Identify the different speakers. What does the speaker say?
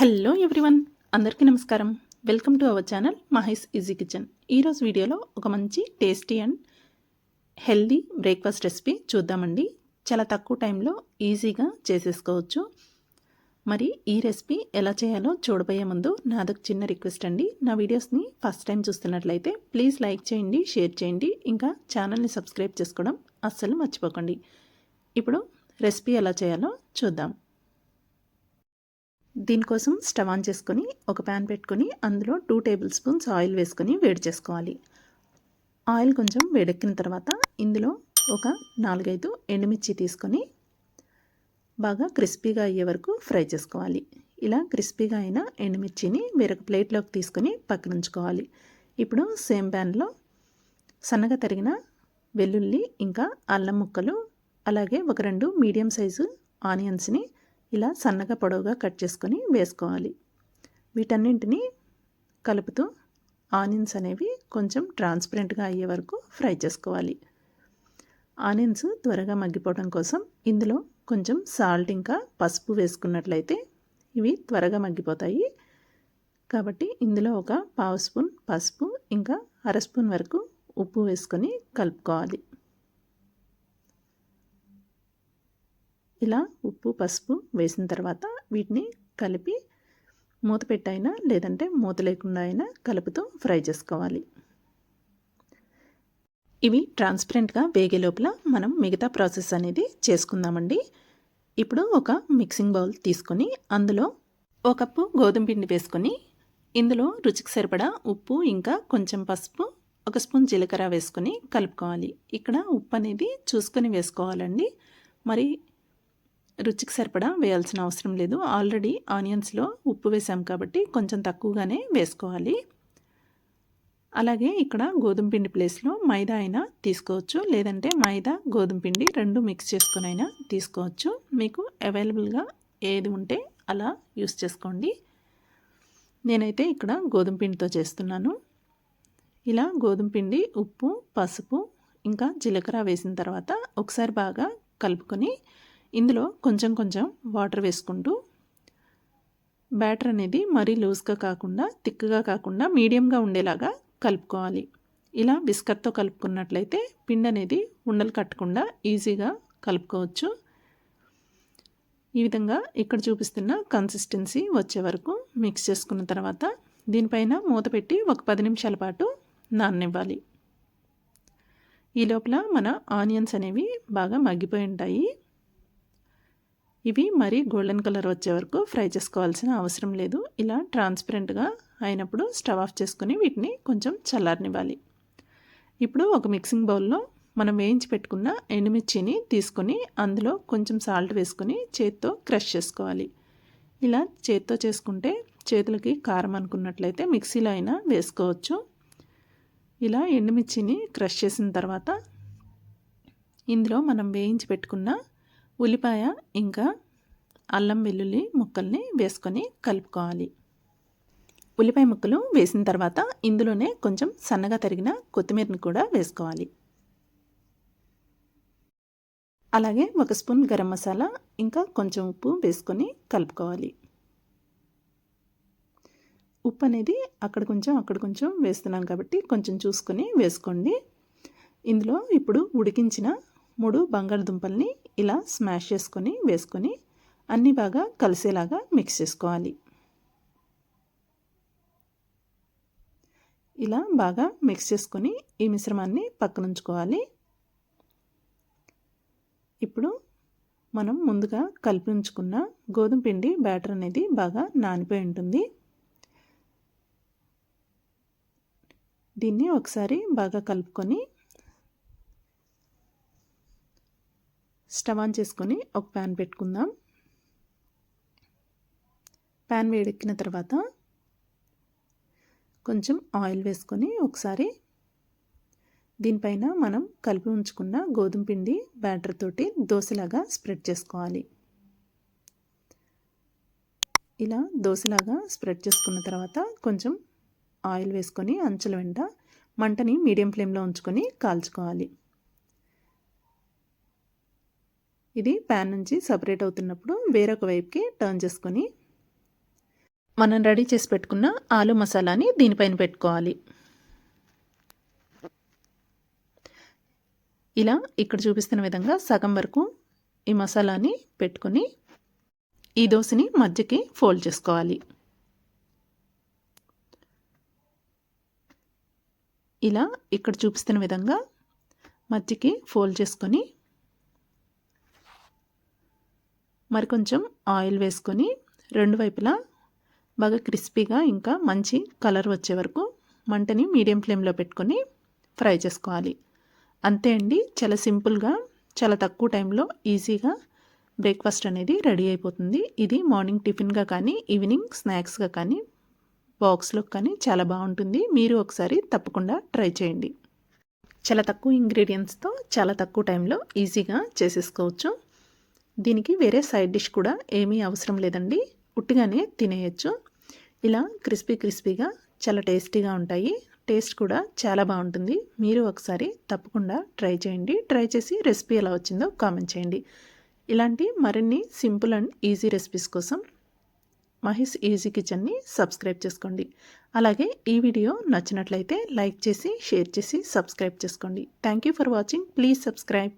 Speaker 1: Hello everyone అందరికీ నమస్కారం. Welcome to our channel Mahesh easy kitchen. ఈరోజు వీడియోలో ఒక మంచి tasty and healthy breakfast recipe చూద్దామండి. చాలా తక్కువ టైంలో ఈజీగా చేసేసుకోవచ్చు. మరి ఈ రెసిపీ ఎలా చేయాలో చూడబోయే ముందు నాదొక చిన్న రిక్వెస్ట్ అండి. నా వీడియోస్ని ఫస్ట్ టైం చూస్తున్నట్లయితే ప్లీజ్ లైక్ చేయండి షేర్ చేయండి ఇంకా ఛానల్ని సబ్స్క్రైబ్ చేసుకోవడం అస్సలు మర్చిపోకండి. ఇప్పుడు రెసిపీ ఎలా చేయాలో చూద్దాం. దీనికోసం స్టవ్ ఆన్ చేసుకొని ఒక ప్యాన్ పెట్టుకొని అందులో టూ టేబుల్ స్పూన్స్ ఆయిల్ వేసుకొని వేడి చేసుకోవాలి. ఆయిల్ కొంచెం వేడెక్కిన తర్వాత ఇందులో ఒక నాలుగైదు ఎండుమిర్చి తీసుకొని బాగా క్రిస్పీగా అయ్యే వరకు ఫ్రై చేసుకోవాలి. ఇలా క్రిస్పీగా అయిన ఎండుమిర్చిని వేరొక ప్లేట్లోకి తీసుకొని పక్కన ఉంచుకోవాలి. ఇప్పుడు సేమ్ ప్యాన్లో సన్నగా తరిగిన వెల్లుల్లి ఇంకా అల్లం ముక్కలు అలాగే ఒక రెండు మీడియం సైజు ఆనియన్స్ని ఇలా సన్నగా పొడవుగా కట్ చేసుకొని వేసుకోవాలి. వీటన్నింటినీ కలుపుతూ ఆనియన్స్ అనేవి కొంచెం ట్రాన్స్పరెంట్గా అయ్యే వరకు ఫ్రై చేసుకోవాలి. ఆనియన్స్ త్వరగా మగ్గిపోవడం కోసం ఇందులో కొంచెం సాల్ట్ ఇంకా పసుపు వేసుకున్నట్లయితే ఇవి త్వరగా మగ్గిపోతాయి. కాబట్టి ఇందులో ఒక పావు స్పూన్ పసుపు ఇంకా అర స్పూన్ వరకు ఉప్పు వేసుకొని కలుపుకోవాలి. ఇలా ఉప్పు పసుపు వేసిన తర్వాత వీటిని కలిపి మూత పెట్టైనా లేదంటే మూత లేకుండా అయినా కలుపుతూ ఫ్రై చేసుకోవాలి. ఇవి ట్రాన్స్పరెంట్గా వేగే లోపల మనం మిగతా ప్రాసెస్ అనేది చేసుకుందామండి. ఇప్పుడు ఒక మిక్సింగ్ బౌల్ తీసుకొని అందులో ఒక కప్పు గోధుమ పిండి వేసుకొని ఇందులో రుచికి సరిపడా ఉప్పు ఇంకా కొంచెం పసుపు ఒక స్పూన్ జీలకర్ర వేసుకొని కలుపుకోవాలి. ఇక్కడ ఉప్పు అనేది చూసుకొని వేసుకోవాలండి. మరి రుచికి సరిపడా వేయాల్సిన అవసరం లేదు. ఆల్రెడీ ఆనియన్స్లో ఉప్పు వేసాం కాబట్టి కొంచెం తక్కువగానే వేసుకోవాలి. అలాగే ఇక్కడ గోధుమ పిండి ప్లేస్లో మైదా అయినా తీసుకోవచ్చు. లేదంటే మైదా గోధుమ పిండి రెండు మిక్స్ చేసుకుని అయినా తీసుకోవచ్చు. మీకు అవైలబుల్గా ఏది ఉంటే అలా యూస్ చేసుకోండి. నేనైతే ఇక్కడ గోధుమ పిండితో చేస్తున్నాను. ఇలా గోధుమ పిండి ఉప్పు పసుపు ఇంకా జీలకర్ర వేసిన తర్వాత ఒకసారి బాగా కలుపుకొని ఇందులో కొంచెం కొంచెం వాటర్ వేసుకుంటూ బ్యాటర్ అనేది మరీ లూజ్గా కాకుండా థిక్గా కాకుండా మీడియంగా ఉండేలాగా కలుపుకోవాలి. ఇలా బిస్కట్తో కలుపుకున్నట్లయితే పిండి అనేది ఉండలు కట్టకుండా ఈజీగా కలుపుకోవచ్చు. ఈ విధంగా ఇక్కడ చూపిస్తున్న కన్సిస్టెన్సీ వచ్చే వరకు మిక్స్ చేసుకున్న తర్వాత దీనిపైన మూత పెట్టి ఒక పది నిమిషాల పాటు నాననివ్వాలి. ఈ లోపల మన ఆనియన్స్ అనేవి బాగా మగ్గిపోయి ఉంటాయి. ఇవి మరీ గోల్డెన్ కలర్ వచ్చే వరకు ఫ్రై చేసుకోవాల్సిన అవసరం లేదు. ఇలా ట్రాన్స్పరెంట్గా అయినప్పుడు స్టవ్ ఆఫ్ చేసుకుని వీటిని కొంచెం చల్లారనివ్వాలి. ఇప్పుడు ఒక మిక్సింగ్ బౌల్లో మనం వేయించి పెట్టుకున్న ఎండుమిర్చిని తీసుకొని అందులో కొంచెం సాల్ట్ వేసుకొని చేత్తో క్రష్ చేసుకోవాలి. ఇలా చేత్తో చేసుకుంటే చేతులకి కారం అనుకున్నట్లయితే మిక్సీలో అయినా వేసుకోవచ్చు. ఇలా ఎండుమిర్చిని క్రష్ చేసిన తర్వాత ఇందులో మనం వేయించి పెట్టుకున్న ఉల్లిపాయ ఇంకా అల్లం వెల్లుల్లి ముక్కల్ని వేసుకొని కలుపుకోవాలి. ఉల్లిపాయ ముక్కలు వేసిన తర్వాత ఇందులోనే కొంచెం సన్నగా తరిగిన కొత్తిమీరని కూడా వేసుకోవాలి. అలాగే ఒక స్పూన్ గరం మసాలా ఇంకా కొంచెం ఉప్పు వేసుకొని కలుపుకోవాలి. ఉప్పు అనేది అక్కడ కొంచెం అక్కడ కొంచెం వేస్తున్నాం కాబట్టి కొంచెం చూసుకొని వేసుకోండి. ఇందులో ఇప్పుడు ఉడికించిన మూడు బంగాళదుంపల్ని ఇలా స్మాష్ చేసుకొని వేసుకొని అన్నీ బాగా కలిసేలాగా మిక్స్ చేసుకోవాలి. ఇలా బాగా మిక్స్ చేసుకొని ఈ మిశ్రమాన్ని పక్కన ఉంచుకోవాలి ఇప్పుడు మనం ముందుగా కలిపి ఉంచుకున్న గోధుమ పిండి బ్యాటర్ అనేది బాగా నానిపోయి ఉంటుంది. దీన్ని ఒకసారి బాగా కలుపుకొని స్టవ్ ఆన్ చేసుకొని ఒక ప్యాన్ పెట్టుకుందాం. ప్యాన్ వేడెక్కిన తర్వాత కొంచెం ఆయిల్ వేసుకొని ఒకసారి దీనిపైన మనం కలిపి ఉంచుకున్న గోధుమ పిండి బ్యాటర్ తోటి దోశలాగా స్ప్రెడ్ చేసుకోవాలి. ఇలా దోశలాగా స్ప్రెడ్ చేసుకున్న తర్వాత కొంచెం ఆయిల్ వేసుకొని అంచుల వెంట మంటని మీడియం ఫ్లేమ్లో ఉంచుకొని కాల్చుకోవాలి. ఇది ప్యాన్ నుంచి సపరేట్ అవుతున్నప్పుడు వేరొక వైపుకి టర్న్ చేసుకొని మనం రెడీ చేసి పెట్టుకున్న ఆలు మసాలాని దీనిపైన పెట్టుకోవాలి. ఇలా ఇక్కడ చూపిస్తున్న విధంగా సగం వరకు ఈ మసాలాని పెట్టుకొని ఈ దోశని మధ్యకి ఫోల్డ్ చేసుకోవాలి. ఇలా ఇక్కడ చూపిస్తున్న విధంగా మధ్యకి ఫోల్డ్ చేసుకొని మరి కొంచెం ఆయిల్ వేసుకొని రెండు వైపులా బాగా క్రిస్పీగా ఇంకా మంచి కలర్ వచ్చే వరకు మంటని మీడియం ఫ్లేమ్లో పెట్టుకొని ఫ్రై చేసుకోవాలి. అంతే అండి. చాలా సింపుల్గా చాలా తక్కువ టైంలో ఈజీగా బ్రేక్ఫాస్ట్ అనేది రెడీ అయిపోతుంది. ఇది మార్నింగ్ టిఫిన్గా కానీ ఈవినింగ్ స్నాక్స్గా కానీ బాక్స్లో కానీ చాలా బాగుంటుంది. మీరు ఒకసారి తప్పకుండా ట్రై చేయండి. చాలా తక్కువ ఇంగ్రీడియంట్స్తో చాలా తక్కువ టైంలో ఈజీగా చేసేసుకోవచ్చు. దీనికి వేరే సైడ్ డిష్ కూడా ఏమీ అవసరం లేదండి. ఉట్టిగానే తినేయచ్చు. ఇలా క్రిస్పీ క్రిస్పీగా చాలా టేస్టీగా ఉంటాయి. టేస్ట్ కూడా చాలా బాగుంటుంది. మీరు ఒకసారి తప్పకుండా ట్రై చేయండి. ట్రై చేసి రెసిపీ ఎలా వచ్చిందో కామెంట్ చేయండి. ఇలాంటి మరిన్ని సింపుల్ అండ్ ఈజీ రెసిపీస్ కోసం మహేష్ ఈజీ కిచెన్ని సబ్స్క్రైబ్ చేసుకోండి. అలాగే ఈ వీడియో నచ్చినట్లయితే లైక్ చేసి షేర్ చేసి సబ్స్క్రైబ్ చేసుకోండి. Thank you for watching. Please subscribe.